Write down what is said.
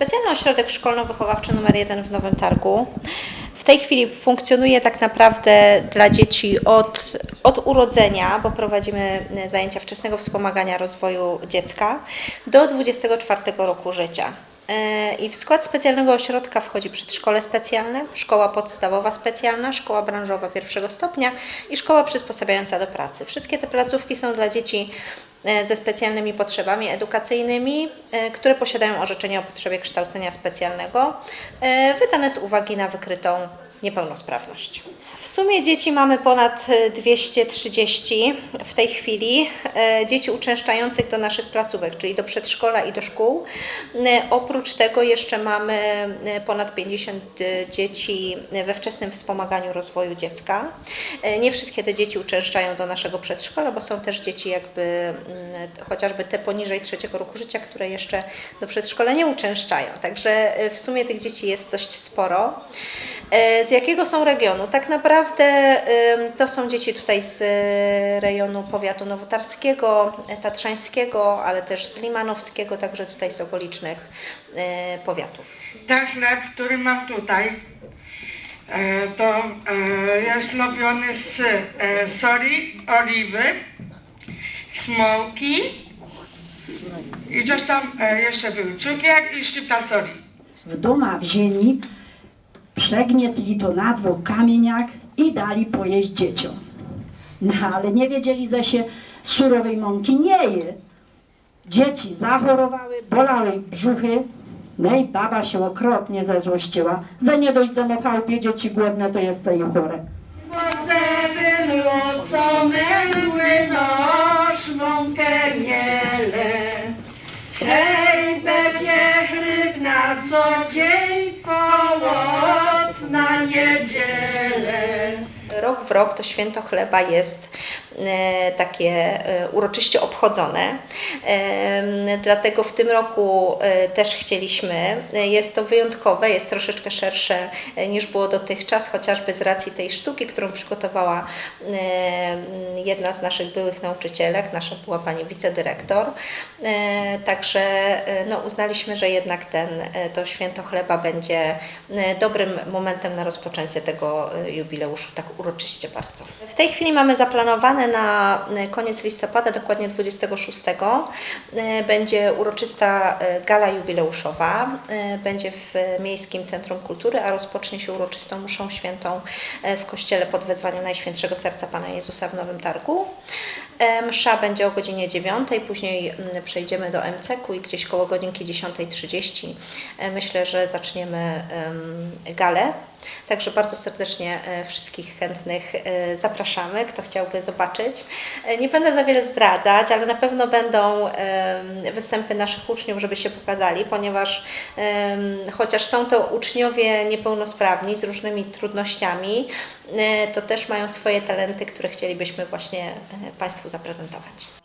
Specjalny ośrodek szkolno-wychowawczy numer 1 w Nowym Targu. W tej chwili funkcjonuje tak naprawdę dla dzieci od, od urodzenia, bo prowadzimy e, zajęcia wczesnego wspomagania rozwoju dziecka, do 24 roku życia. E, I w skład specjalnego ośrodka wchodzi przedszkole specjalne, szkoła podstawowa specjalna, szkoła branżowa pierwszego stopnia i szkoła przysposabiająca do pracy. Wszystkie te placówki są dla dzieci ze specjalnymi potrzebami edukacyjnymi, e, które posiadają orzeczenie o potrzebie kształcenia specjalnego, e, wydane z uwagi na wykrytą niepełnosprawność. W sumie dzieci mamy ponad e, 230 w tej chwili, e, dzieci uczęszczających do naszych placówek, czyli do przedszkola i do szkół. E, Oprócz tego jeszcze mamy e, ponad 50 dzieci we wczesnym wspomaganiu rozwoju dziecka. E, Nie wszystkie te dzieci uczęszczają do naszego przedszkola, bo są też dzieci jakby mm, chociażby te poniżej trzeciego roku życia, które jeszcze do przedszkola nie uczęszczają. Także e, w sumie tych dzieci jest dość sporo. Z jakiego są regionu? Tak naprawdę to są dzieci tutaj z e, rejonu powiatu nowotarskiego, e, tatrzańskiego, ale też z limanowskiego, także tutaj z okolicznych e, powiatów. Ten chleb, który mam tutaj, to jest robiony z soli, oliwy, smoki i coś tam jeszcze był cukier i szczypta soli. w doma w ziemi, przegnietli to na dwóch kamieniach i dali pojeść dzieciom. No ale nie wiedzieli, że się surowej mąki nie je. Dzieci zachorowały, bolały brzuchy, no i baba się okropnie zezłościła. Za nie dość, że chałupie dzieci głodne, to jest i chore. Wozewym locone młynosz mąkę miele. Hej, będzie chleb na co dzień, połoc na niedzielę. Rok w rok to święto chleba jest e, takie e, uroczyście obchodzone. E, Dlatego w tym roku też chcieliśmy. Jest to wyjątkowe, jest troszeczkę szersze niż było dotychczas, chociażby z racji tej sztuki, którą przygotowała jedna z naszych byłych nauczycielek, nasza była pani wicedyrektor. Także no, uznaliśmy, że jednak ten, to święto chleba będzie dobrym momentem na rozpoczęcie tego jubileuszu, tak uroczyście bardzo. W tej chwili mamy zaplanowane na e, koniec listopada, dokładnie 26, e, będzie uroczysta e, gala jubileuszowa. Będzie w Miejskim Centrum Kultury, a rozpocznie się uroczystą mszą świętą w kościele pod wezwaniem Najświętszego Serca Pana Jezusa w Nowym Targu. Msza będzie o godzinie 9, później przejdziemy do MCK-u i gdzieś koło godzinki 10.30 e, myślę, że zaczniemy em, galę. Także bardzo serdecznie e, wszystkich chętnych e, zapraszamy, kto chciałby zobaczyć. E, Nie będę za wiele zdradzać, ale na pewno będą występy naszych uczniów, żeby się pokazali, ponieważ chociaż są to uczniowie niepełnosprawni z różnymi trudnościami, to też mają swoje talenty, które chcielibyśmy właśnie Państwu zaprezentować.